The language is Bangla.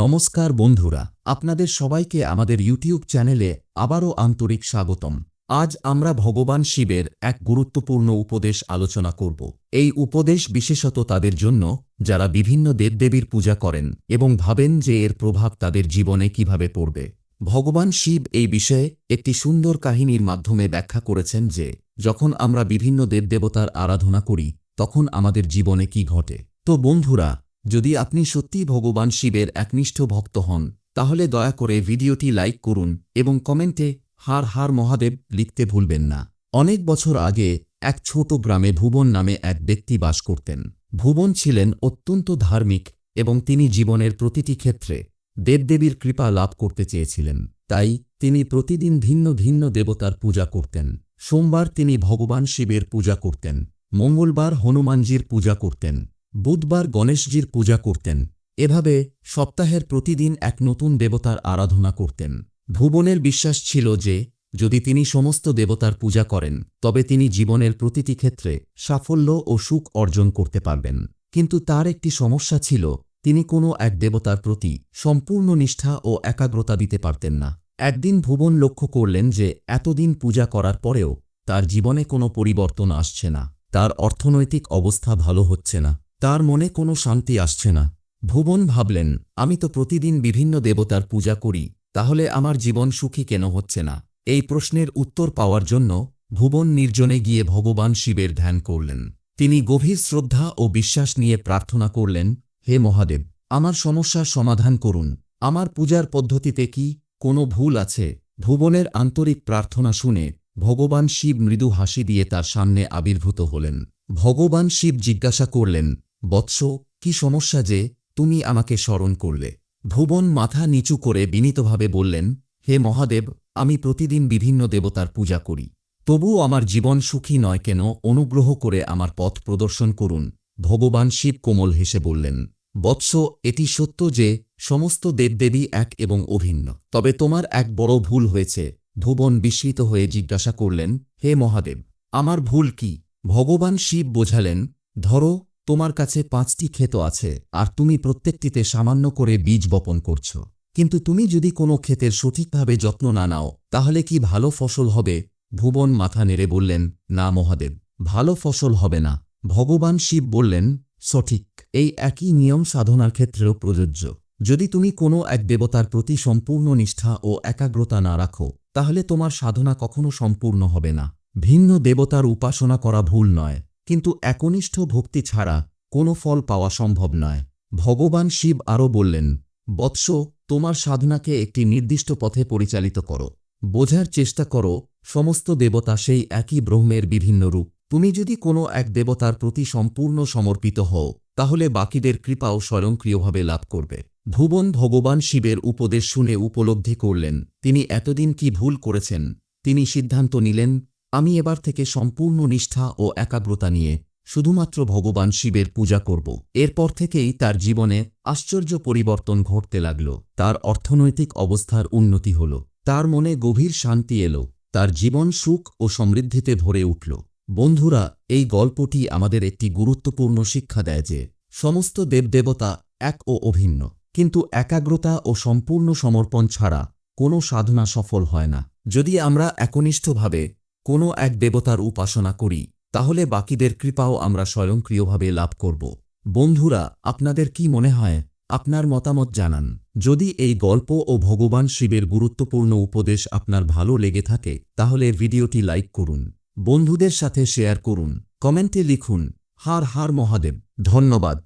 নমস্কার বন্ধুরা, আপনাদের সবাইকে আমাদের ইউটিউব চ্যানেলে আবারও আন্তরিক স্বাগতম। আজ আমরা ভগবান শিবের এক গুরুত্বপূর্ণ উপদেশ আলোচনা করব। এই উপদেশ বিশেষত তাদের জন্য, যারা বিভিন্ন দেবদেবীর পূজা করেন এবং ভাবেন যে এর প্রভাব তাদের জীবনে কীভাবে পড়বে। ভগবান শিব এই বিষয়ে একটি সুন্দর কাহিনীর মাধ্যমে ব্যাখ্যা করেছেন যে, যখন আমরা বিভিন্ন দেবদেবতার আরাধনা করি, তখন আমাদের জীবনে কি ঘটে। তো বন্ধুরা যদি আপনি সত্যিই ভগবান শিবের একনিষ্ঠ ভক্ত হন, তাহলে দয়া করে ভিডিওটি লাইক করুন এবং কমেন্টে হার হার মহাদেব লিখতে ভুলবেন না। অনেক বছর আগে এক ছোট গ্রামে ভুবন নামে এক ব্যক্তি বাস করতেন। ভুবন ছিলেন অত্যন্ত ধার্মিক এবং তিনি জীবনের প্রতিটি ক্ষেত্রে দেবদেবীর কৃপা লাভ করতে চেয়েছিলেন। তাই তিনি প্রতিদিন ভিন্ন ভিন্ন দেবতার পূজা করতেন। সোমবার তিনি ভগবান শিবের পূজা করতেন, মঙ্গলবার হনুমানজির পূজা করতেন। বুধবার গণেশজির পূজা করতেন। এভাবে সপ্তাহের প্রতিদিন এক নতুন দেবতার আরাধনা করতেন। ভুবনের বিশ্বাস ছিল যে, যদি তিনি সমস্ত দেবতার পূজা করেন, তবে তিনি জীবনের প্রতিটি ক্ষেত্রে সাফল্য ও সুখ অর্জন করতে পারবেন। কিন্তু তার একটি সমস্যা ছিল, তিনি কোনো এক দেবতার প্রতি সম্পূর্ণ নিষ্ঠা ও একাগ্রতা দিতে পারতেন না। একদিন ভুবন লক্ষ্য করলেন যে, এতদিন পূজা করার পরেও তার জীবনে কোনো পরিবর্তন আসছে না। তার অর্থনৈতিক অবস্থা ভালো হচ্ছে না। তার মনে কোনো শান্তি আসছে না। ভুবন ভাবলেন, আমি তো প্রতিদিন বিভিন্ন দেবতার পূজা করি, তাহলে আমার জীবন সুখী কেন হচ্ছে না? এই প্রশ্নের উত্তর পাওয়ার জন্য ভুবন নির্জনে গিয়ে ভগবান শিবের ধ্যান করলেন। তিনি গভীর শ্রদ্ধা ও বিশ্বাস নিয়ে প্রার্থনা করলেন, হে মহাদেব, আমার সমস্যার সমাধান করুন। আমার পূজার পদ্ধতিতে কি কোনো ভুল আছে? ভুবনের আন্তরিক প্রার্থনা শুনে ভগবান শিব মৃদু হাসি দিয়ে তার সামনে আবির্ভূত হলেন। ভগবান শিব জিজ্ঞাসা করলেন বৎস, কি সমস্যা যে তুমি আমাকে স্মরণ করলে। ভুবন মাথা নিচু করে বিনীতভাবে বললেন, হে মহাদেব, আমি প্রতিদিন বিভিন্ন দেবতার পূজা করি। তবুও আমার জীবন সুখী নয় কেন, অনুগ্রহ করে আমার পথ প্রদর্শন করুন। ভগবান শিব কোমল হেসে বললেন, বৎস, এটি সত্য যে সমস্ত দেবদেবী এক এবং অভিন্ন। তবে তোমার এক বড় ভুল হয়েছে। ভুবন বিস্মিত হয়ে জিজ্ঞাসা করলেন, হে মহাদেব, আমার ভুল কি? ভগবান শিব বোঝালেন, ধরো তোমার কাছে পাঁচটি ক্ষেত আছে, আর তুমি প্রত্যেকটিতে সামান্য করে বীজ বপন করছ। কিন্তু তুমি যদি কোনো ক্ষেতের সঠিকভাবে যত্ন না নাও, তাহলে কি ভালো ফসল হবে? ভুবন মাথা নেড়ে বললেন, না মহাদেব, ভালো ফসল হবে না। ভগবান শিব বললেন, সঠিক, এই একই নিয়ম সাধনার ক্ষেত্রেও প্রযোজ্য। যদি তুমি কোনো এক দেবতার প্রতি সম্পূর্ণ নিষ্ঠা ও একাগ্রতা না রাখো, তাহলে তোমার সাধনা কখনো সম্পূর্ণ হবে না। ভিন্ন দেবতার উপাসনা করা ভুল নয়। কিন্তু একনিষ্ঠ ভক্তি ছাড়া কোনো ফল পাওয়া সম্ভব নয়। ভগবান শিব আরও বললেন, বৎস, তোমার সাধনাকে একটি নির্দিষ্ট পথে পরিচালিত করো। বোঝার চেষ্টা করো, সমস্ত দেবতা সেই একই ব্রহ্মের বিভিন্ন রূপ। তুমি যদি কোনো এক দেবতার প্রতি সম্পূর্ণ সমর্পিত হও, তাহলে বাকিদের কৃপাও স্বয়ংক্রিয়ভাবে লাভ করবে। ভুবন ভগবান শিবের উপদেশ শুনে উপলব্ধি করলেন, তিনি এতদিন কি ভুল করেছেন? তিনি সিদ্ধান্ত নিলেন আমি এবার থেকে সম্পূর্ণ নিষ্ঠা ও একাগ্রতা নিয়ে শুধুমাত্র ভগবান শিবের পূজা করব। এরপর থেকেই তার জীবনে আশ্চর্য পরিবর্তন ঘটতে লাগল। তার অর্থনৈতিক অবস্থার উন্নতি হল। তার মনে গভীর শান্তি এলো। তার জীবন সুখ ও সমৃদ্ধিতে ভরে উঠল। বন্ধুরা, এই গল্পটি আমাদের একটি গুরুত্বপূর্ণ শিক্ষা দেয় যে, সমস্ত দেবদেবতা এক ও অভিন্ন। কিন্তু একাগ্রতা ও সম্পূর্ণ সমর্পণ ছাড়া কোনো সাধনা সফল হয় না। যদি আমরা একনিষ্ঠভাবে কোনো এক দেবতার উপাসনা করি, তাহলে বাকিদের কৃপাও আমরা স্বয়ংক্রিয়ভাবে লাভ করব। বন্ধুরা, আপনাদের কি মনে হয়? আপনার মতামত জানান। যদি এই গল্প ও ভগবান শিবের গুরুত্বপূর্ণ উপদেশ আপনার ভালো লেগে থাকে, তাহলে ভিডিওটি লাইক করুন। বন্ধুদের সাথে শেয়ার করুন। কমেন্টে লিখুন, হার হার মহাদেব। ধন্যবাদ।